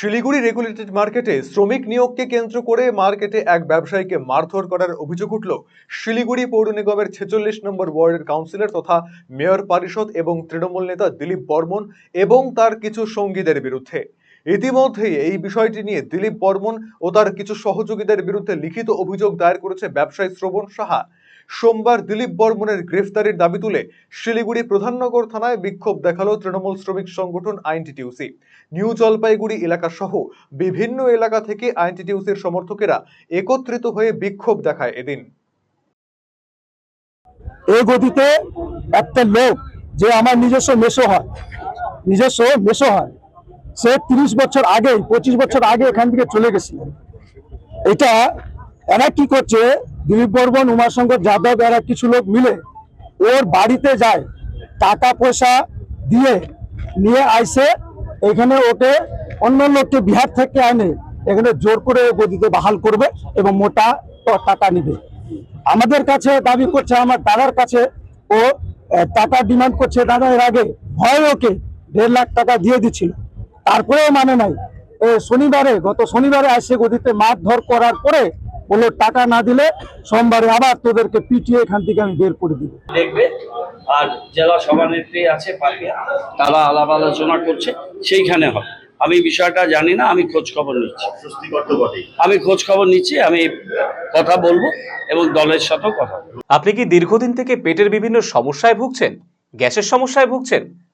Siliguri regulated মার্কেটে শ্রমিক নিয়োগকে কেন্দ্র করে মার্কেটে এক ব্যবসায়ীকে মারধর করার অভিযোগ উঠল। শিলিগুড়ি পৌর নিগমের ছেচল্লিশ নম্বর ওয়ার্ডের কাউন্সিলর তথা মেয়র পরিষদ এবং তৃণমূল নেতা দিলীপ বর্মন এবং তার কিছু সঙ্গীদের বিরুদ্ধে। ইতিমধ্যেই এই বিষয়টি নিয়ে দিলীপ বর্মন ও তার কিছু সহযোগীদের বিরুদ্ধে লিখিত অভিযোগ দায়ের করেছে ব্যবসায়ী শ্রবণ সাহা। সোমবার দিলীপ বর্মনের গ্রেফতারির দাবি তুলে শিলিগুড়ি প্রধাননগর থানায় বিক্ষোভ দেখাল তৃণমূল শ্রমিক সংগঠন আইনটিটিউসি। নিউ জলপাইগুড়ি এলাকা সহ বিভিন্ন এলাকা থেকে আইনটিটিউসির সমর্থকেরা একত্রিত হয়ে বিক্ষোভ দেখায় এদিন। এই গতিতে একটা লোক যে আমার নিজস্ব মেশো হয়, নিজস্ব মেশো হয়, সে তিরিশ বছর আগে পঁচিশ বছর আগে এখান থেকে চলে গেছিল। এটা এরা কি করছে? দিলীপ বর্মন, উমাশঙ্কর যাদব এরা কিছু লোক মিলে ওর বাড়িতে যায়, টাকা পয়সা দিয়ে নিয়ে আইসে, এখানে ওকে অন্য লোককে বিহার থেকে আনে, এখানে জোর করে গদিতে বাহাল করবে এবং মোটা টাকা নিবে। আমাদের কাছে দাবি করছে, আমার দাদার কাছে ও টাকা ডিমান্ড করছে, দাদা এর আগে ভয় ওকে দেড় লাখ টাকা দিয়ে দিচ্ছিল। তারপরেও মানে নাই। শনিবারে, গত শনিবারে আসে গদিতে মারধর করার পরে বলল টাকা না দিলে সোমবারে আবার তোদেরকে পিটিয়ে এখান থেকে আমি বের করে দিব। দেখবে আর জেলা সভানেত্রী আছে তারা আলাপ আলোচনা করছে সেইখানে হবে। আমি বিষয়টা জানি না আমি খোঁজ খবর নিচ্ছি। আমি খোঁজ খবর নিচ্ছি আমি কথা বলব এবং দলের সাথেও কথা আপনি কি দীর্ঘদিন থেকে পেটের বিভিন্ন সমস্যায় ভুগছেন? গ্যাসের সমস্যায় ভুগছেন?